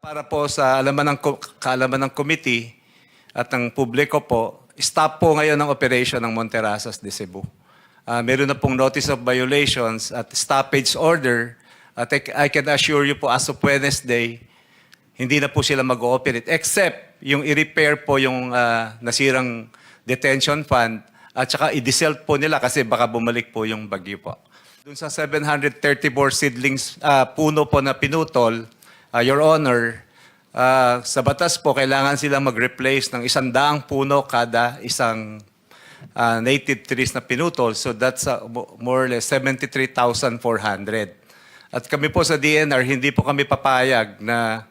Para po sa alaman ng kaalaman ng committee at ng publiko po, stop po ngayon ang operation ng Monterasas de Cebu. Ah, meron na pong notice of violations at stoppage order. At I, can assure you po as of Wednesday, hindi na po sila mag-ooperate except yung i-repair po yung ah, nasirang detention fund at saka i-dissolve po nila kasi baka bumalik po yung bagyo po. Doon sa 734 seedlings ah, puno po na pinutol, ah, Your Honor, ah, sa batas po kailangan silang mag-replace ng isang daang puno kada isang ah, native trees na pinutol. So that's mo- more or less 73,400. At kami po sa DNR, hindi po kami papayag na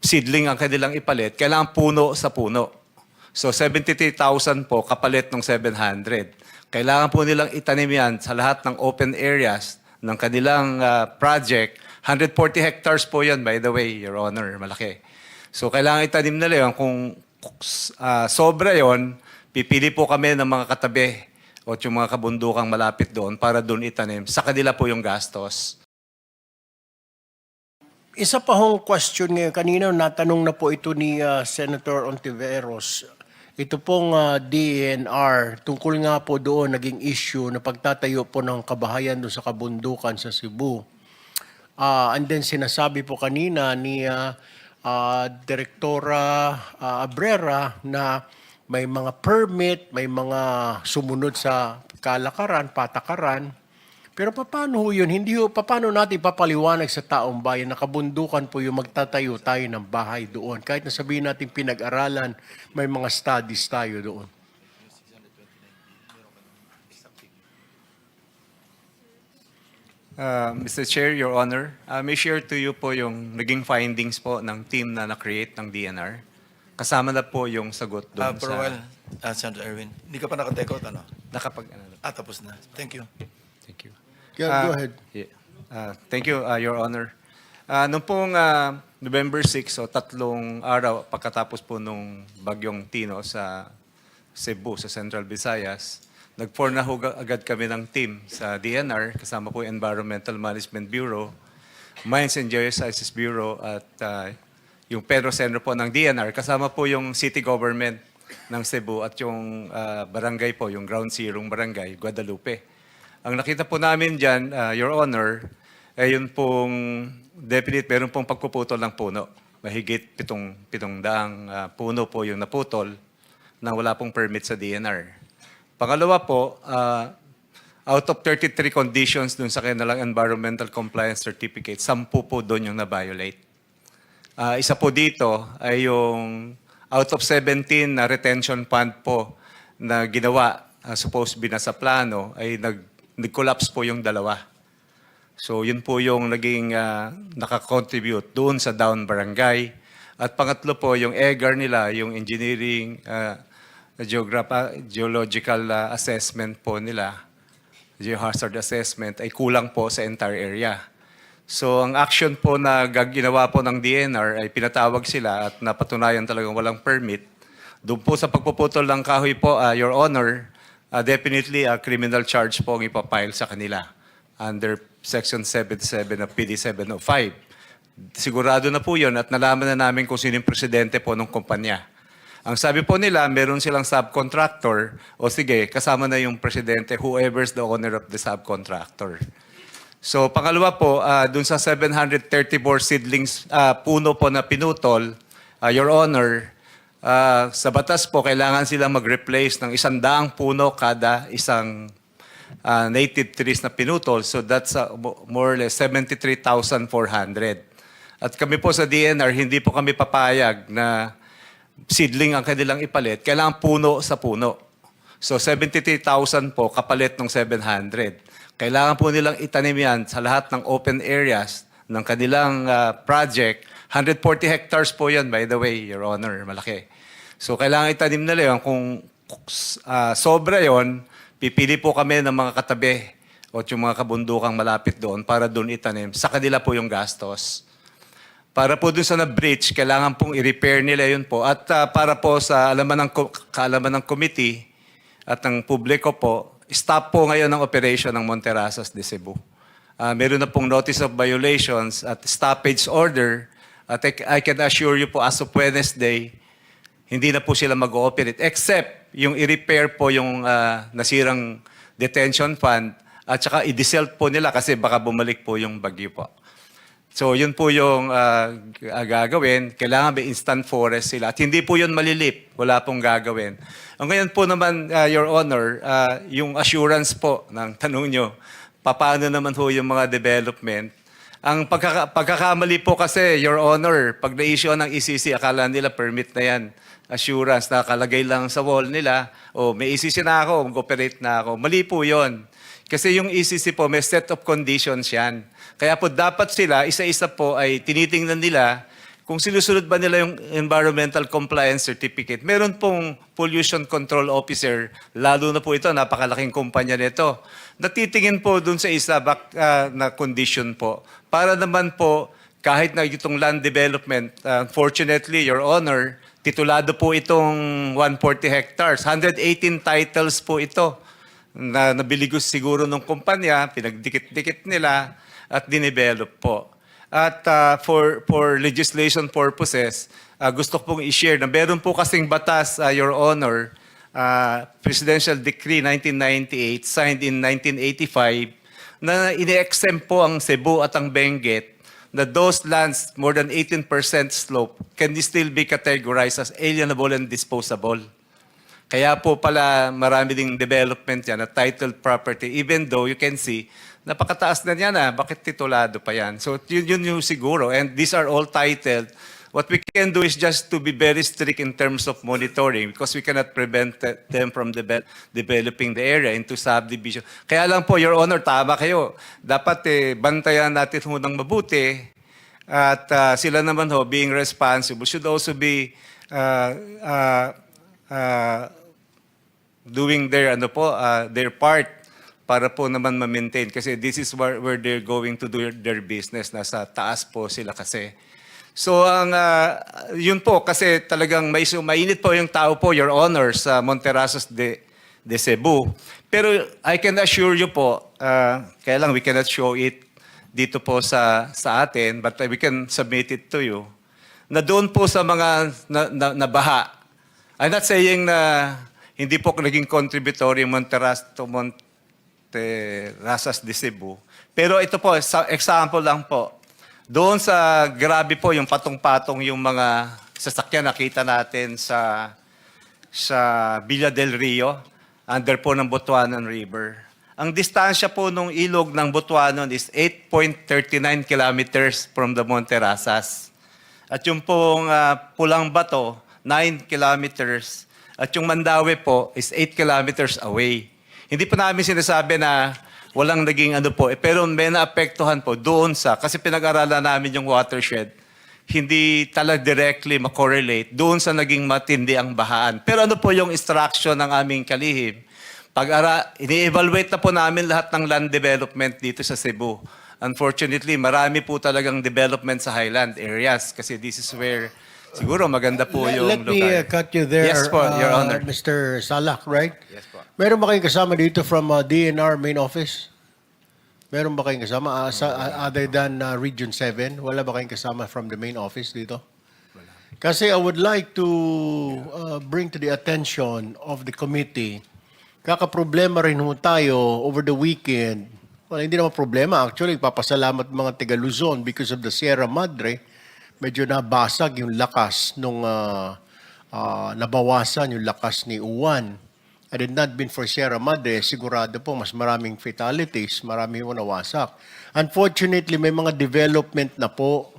seedling ang kanilang ipalit, kailangan puno sa puno. So 73,000 po kapalit ng 700. Kailangan po nilang itanim yan sa lahat ng open areas ng kanilang ah, project. 140 hectares po yan, by the way, Your Honor, malaki. So kailangan itanim nila yun. Kung ah, sobra yon, pipili po kami ng mga katabi o yung mga kabundukang malapit doon para doon itanim. Sa kanila po yung gastos. Isa pa hong question ngayon. Kanina natanong na po ito ni ah, Senator Ontiveros. Ito pong ah, DNR, tungkol nga po doon naging issue na pagtatayo po ng kabahayan doon sa kabundukan sa Cebu. Ah, and then sinasabi po kanina ni ah, ah, Direktora ah, Abrera na may mga permit, may mga sumunod sa kalakaran, patakaran. Pero paano ho yun? Hindi ho, paano natin papaliwanag sa taong bayan na kabundukan po yung magtatayo tayo ng bahay doon? Kahit na sabihin natin pinag-aralan, may mga studies tayo doon. Uh, Mr. Chair, Your Honor, uh, may share to you po yung naging findings po ng team na na-create ng DNR. Kasama na po yung sagot Ah, doon for a sa... while, ah, Senator Erwin, hindi ka pa naka-take out, ano? Nakapag... Ano, Ah, tapos na. Thank you. thank you. Yeah, Ah, go ahead. yeah. Ah, thank you, ah, Your Honor. Uh, noong pong ah, November 6, so tatlong araw pagkatapos po nung bagyong Tino sa Cebu, sa Central Visayas, nag-form na agad kami ng team sa DNR, kasama po Environmental Management Bureau, Mines and Geosciences Bureau, at ah, yung Pedro Center po ng DNR, kasama po yung city government ng Cebu at yung ah, barangay po, yung Ground Zero Barangay, Guadalupe. Ang nakita po namin dyan, ah, Your Honor, ay yun pong definite, meron pong pagpuputol ng puno. Mahigit pitong, pitong daang ah, puno po yung naputol na wala pong permit sa DNR. Pangalawa po, ah, out of 33 conditions dun sa kanilang environmental compliance certificate, 10 po doon yung na-violate. Ah, isa po dito ay yung out of 17 na retention fund po na ginawa, ah, supposed be nasa plano, ay nag, nag-collapse po yung dalawa. So yun po yung naging ah, nakakontribute doon sa down barangay. At pangatlo po, yung EGAR nila, yung engineering, ah, geograph- geological ah, assessment po nila, geohazard assessment, ay kulang po sa entire area. So ang action po na ginawa po ng DNR ay pinatawag sila at napatunayan talagang walang permit. Doon po sa pagpuputol ng kahoy po, ah, Your Honor, ah, definitely a criminal charge po ang ipapile sa kanila under Section 77 of PD 705. Sigurado na po yun at nalaman na namin kung sino yung presidente po ng kumpanya. Ang sabi po nila, meron silang subcontractor, o sige, kasama na yung presidente, whoever's the owner of the subcontractor. So pangalawa po, ah, dun sa 734 seedlings ah, puno po na pinutol, ah, Your Honor, ah, sa batas po kailangan silang mag-replace ng isang daang puno kada isang ah, native trees na pinutol. So that's mo- more or less 73,400. At kami po sa DNR, hindi po kami papayag na seedling ang kanilang ipalit. Kailangan puno sa puno. So 73,000 po kapalit ng 700. Kailangan po nilang itanim yan sa lahat ng open areas ng kanilang ah, project. 140 hectares po yan, by the way, Your Honor, malaki. So kailangan itanim nila yun. Kung ah, sobra yon, pipili po kami ng mga katabi o yung mga kabundukang malapit doon para doon itanim. Sa kanila po yung gastos. Para po dun sa na-breach, kailangan pong i-repair nila yun po. At ah, para po sa alaman ng, kaalaman ng committee at ng publiko po, stop po ngayon ang operation ng Monterasas de Cebu. Ah, meron na pong notice of violations at stoppage order. At I, can assure you po, as of Wednesday, hindi na po sila mag-ooperate except yung i-repair po yung ah, nasirang detention fund at saka i-dissolve po nila kasi baka bumalik po yung bagyo po. So yun po yung ah, gagawin. Kailangan may instant forest sila. At hindi po yun malilip. Wala pong gagawin. Ang ngayon po naman, ah, Your Honor, ah, yung assurance po ng tanong nyo, paano naman ho yung mga development. Ang pagkaka- pagkakamali po kasi, Your Honor, pag na-issue ng ECC, akala nila permit na yan. Assurance, nakalagay lang sa wall nila, o may ECC na ako, mag-operate na ako. Mali po yon. Kasi yung ECC po, may set of conditions yan. Kaya po dapat sila, isa-isa po ay tinitingnan nila kung sinusunod ba nila yung environmental compliance certificate. Meron pong pollution control officer, lalo na po ito, napakalaking kumpanya nito. Natitingin po dun sa isa bak, ah, na condition po. Para naman po, kahit na itong land development, uh, unfortunately, Your Honor, titulado po itong 140 hectares. 118 titles po ito na nabili ko siguro ng kumpanya, pinagdikit-dikit nila at dinevelop po. At uh, for for legislation purposes, uh, gusto ko pong i-share na meron po kasing batas, uh, Your Honor, uh, Presidential Decree 1998 signed in 1985 na ini-exempt po ang Cebu at ang Benguet na those lands more than 18% slope can still be categorized as alienable and disposable. Kaya po pala marami ding development yan na titled property even though you can see napakataas na yan ah, bakit titulado pa yan? So yun, yun yung siguro and these are all titled. What we can do is just to be very strict in terms of monitoring because we cannot prevent th- them from deve- developing the area into subdivision. Kaya lang po, Your Honor, tama kayo. Dapat eh, bantayan natin ho mabuti at ah, sila naman ho, being responsible, should also be uh, uh, uh, doing their ano po uh, their part para po naman ma-maintain. Kasi this is where, where they're going to do their business. Nasa taas po sila kasi. So ang ah, yun po kasi talagang may mainit po yung tao po your honor sa Monterrasos de de Cebu. Pero I can assure you po uh, kaya lang we cannot show it dito po sa sa atin but we can submit it to you na doon po sa mga na, na, nabaha. I'm not saying na hindi po naging contributory yung Monteras to Monterasas de Cebu. Pero ito po, example lang po. Doon sa grabe po yung patong-patong yung mga sasakyan nakita natin sa sa Villa del Rio, under po ng Butuanan River. Ang distansya po ng ilog ng Butuanan is 8.39 kilometers from the Monterasas. At yung pong ah, pulang bato, 9 kilometers. At yung Mandawi po is 8 kilometers away. Hindi pa namin sinasabi na walang naging ano po. Eh, pero may naapektuhan po doon sa, kasi pinag-aralan namin yung watershed, hindi talaga directly makorelate doon sa naging matindi ang bahaan. Pero ano po yung instruction ng aming kalihim? Pag ara, ini-evaluate na po namin lahat ng land development dito sa Cebu. Unfortunately, marami po talagang development sa highland areas kasi this is where siguro maganda po Let- yung Let me lugar. uh, cut you there, Yes po, Your uh, Honor. Mr. Salak, right? Yes. Meron ba kayong kasama dito from uh, DNR main office? Meron ba kayong kasama uh, sa, uh, other than uh, Region 7? Wala ba kayong kasama from the main office dito? Kasi I would like to uh, bring to the attention of the committee, kakaproblema rin ho tayo over the weekend. Well, hindi naman problema. Actually, papasalamat mga taga Luzon because of the Sierra Madre. Medyo nabasag yung lakas nung uh, uh, nabawasan yung lakas ni Uwan. Had it not been for Sierra Madre, sigurado po mas maraming fatalities, marami po nawasak. Unfortunately, may mga development na po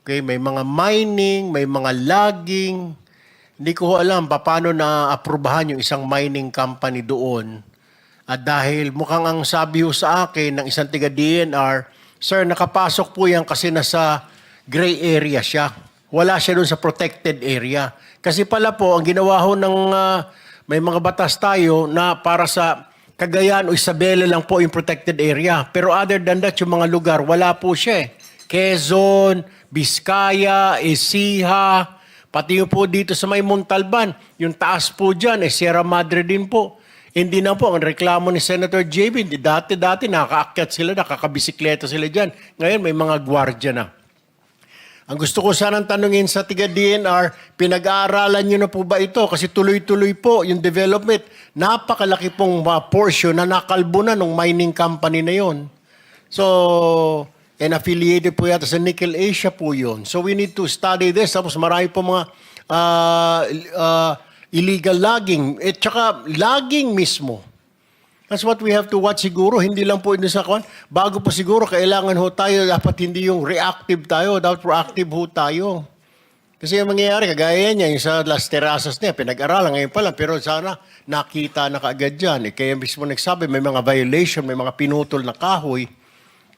Okay, may mga mining, may mga logging. Hindi ko alam pa paano na aprubahan yung isang mining company doon. At dahil mukhang ang sabi ho sa akin ng isang tiga DNR, Sir, nakapasok po yan kasi nasa gray area siya. Wala siya doon sa protected area. Kasi pala po, ang ginawa ho ng ah, may mga batas tayo na para sa Cagayan o Isabela lang po yung protected area. Pero other than that, yung mga lugar, wala po siya eh. Quezon, Vizcaya, Ecija, pati yung po dito sa may Montalban, yung taas po dyan, eh, Sierra Madre din po. Hindi na po, ang reklamo ni Senator JB, dati-dati nakakaakyat sila, nakakabisikleta sila dyan. Ngayon may mga gwardya na. Ang gusto ko sanang tanungin sa tiga DNR, pinag-aaralan nyo na po ba ito? Kasi tuloy-tuloy po yung development. Napakalaki pong uh, portion na nakalbo na ng mining company na yon. So, and affiliated po yata sa Nickel Asia po yun. So we need to study this. Tapos marami po mga uh, uh, illegal logging. At saka logging mismo. That's what we have to watch siguro. Hindi lang po ito sa kwan. Bago po siguro, kailangan ho tayo, dapat hindi yung reactive tayo, dapat proactive ho tayo. Kasi ang mangyayari, kagaya niya, yung sa Las Terrazas niya, pinag-aralan ngayon pa lang, pero sana nakita na kaagad dyan. Eh, kaya mismo nagsabi, may mga violation, may mga pinutol na kahoy.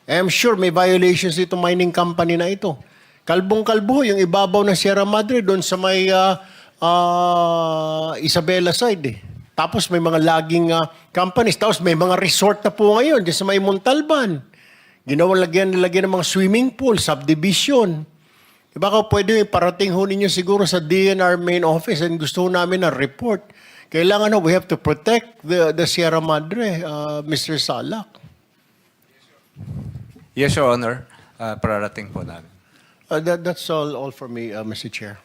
I'm sure may violations dito mining company na ito. Kalbong-kalbo yung ibabaw ng Sierra Madre doon sa may ah, ah, Isabela side eh. Tapos may mga laging ah, companies. Tapos may mga resort na po ngayon dyan sa may Montalban. Ginawang lagyan, lagyan ng mga swimming pool, subdivision. Di ba kung pwede parating ho ninyo siguro sa DNR main office and gusto namin na report. Kailangan na we have to protect the, the Sierra Madre, ah, Mr. Salak. Yes, Your Honor. Uh, pararating po namin. Uh, that, that's all, all for me, uh, Mr. Chair.